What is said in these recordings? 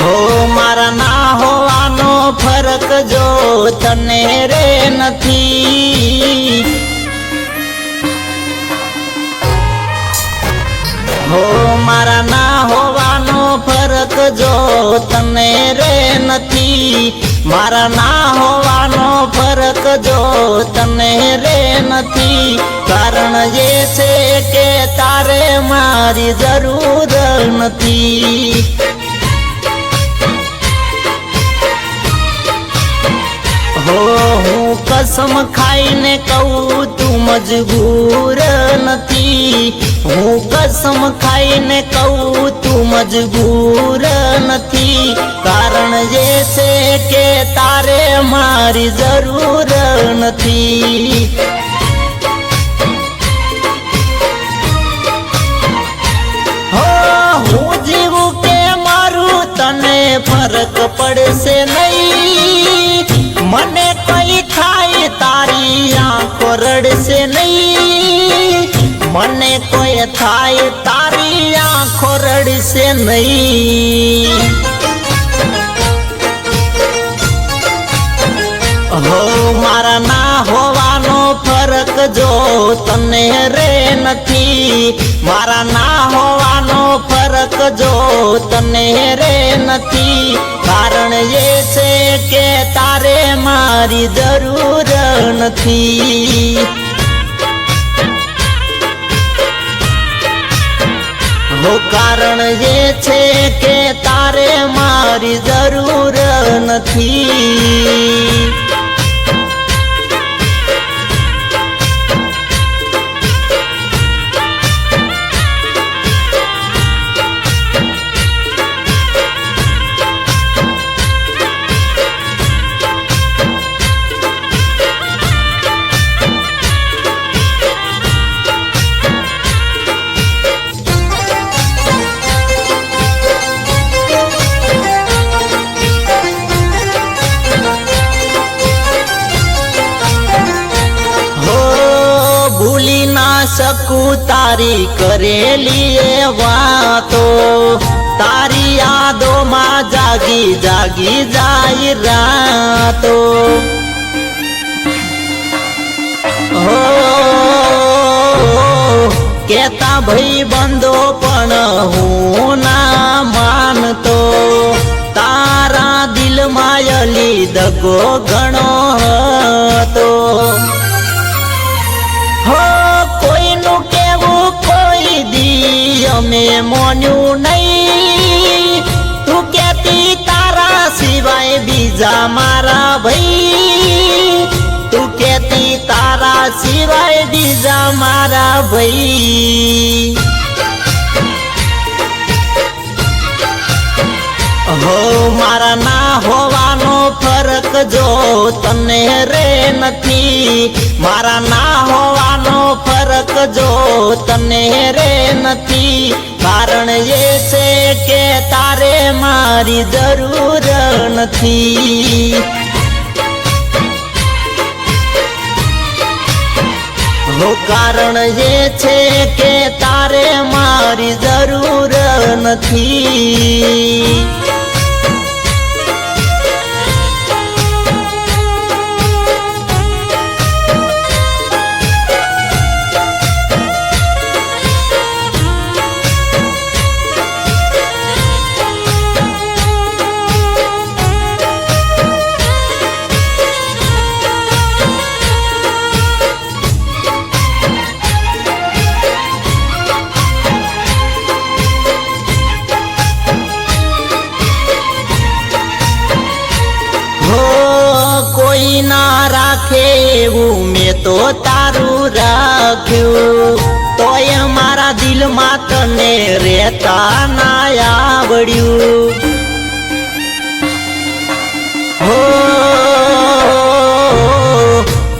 હો મારા ના હોવાનો ફરક જો તને રે નથી. હો મારા ના હોવાનો ફરક જો તને રે નથી. મારા ના હોવાનો ફરક જો તને રે નથી. કારણ એ છે કે તારે મારી જરૂર નથી. હો, હું કસમ ખાઈને કહું, તું મજબૂર નથી. હું કસમ ખાઈને કહું, તું મજબૂર નથી. કારણ એ છે કે તારે મારી જરૂર નથી. હો જીવું કે મારું, તને ફરક પડશે નહીં. મને કઈ થાય તારી આંખો રડશે નહીં. મને કોઈ થાય તારી આંખો રડશે નહીં. હો મારા ના ફરક જો તને રે નથી, મારા ના હોવાનો ફરક જો, તને રે નથી. કારણ એ છે કે તારે મારી જરૂર નથી. કારણ એ છે કે તારે મારી જરૂર નથી. ના શકું, તારી કરેલી એ વાતો. તારી યાદોમાં જાગી જાગી જાય રાતો. હો, કેતા ભાઈ બંધો પણ હું ના માનતો. તારા દિલમાં અલી દગો ઘણો અમે મોન્યું નહીં. તું કેતી તારા સિવાય બીજા મારા ભાઈ. તું કેતી તારા સિવાય બીજા મારા ભાઈ. હો મારા ના હોવાનો ફરક જો તને રે નથી. મારા ના હોવાનો ફરક જો તને રે નથી, કારણ એ છે કે તારે મારી જરૂર નથી. કારણ એ છે કે તારે મારી જરૂર નથી. ના રાખે એવું મેં તો તારું રાખ્યું. તોય મારા દિલમાં તને રહેતા ના આવડ્યું. હો,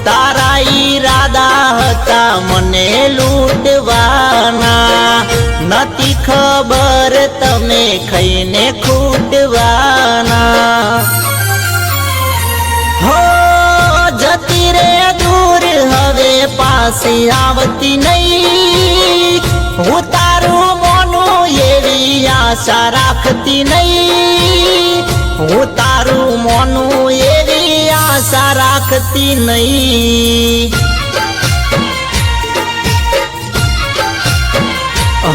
તારા ઈરાદા હતા મને લૂંટવાના. નથી ખબર તમે પાછી આવતી નહીં. હું તારું મોનું એવી આશા રાખતી નહીં. હું તારું મોનું એવી આવતી નહીં.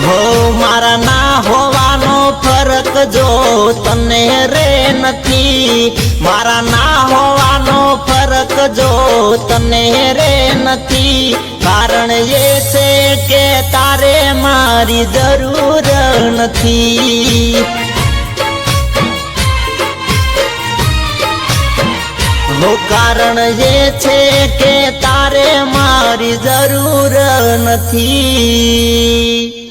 હો, મારા ના હોવાનો ફરક જો તને રે નથી. મારા ના હોવાનો જો તને રે નથી, કારણ એ છે કે તારે મારી જરૂર નથી. કારણ એ છે કે તારે મારી જરૂર નથી.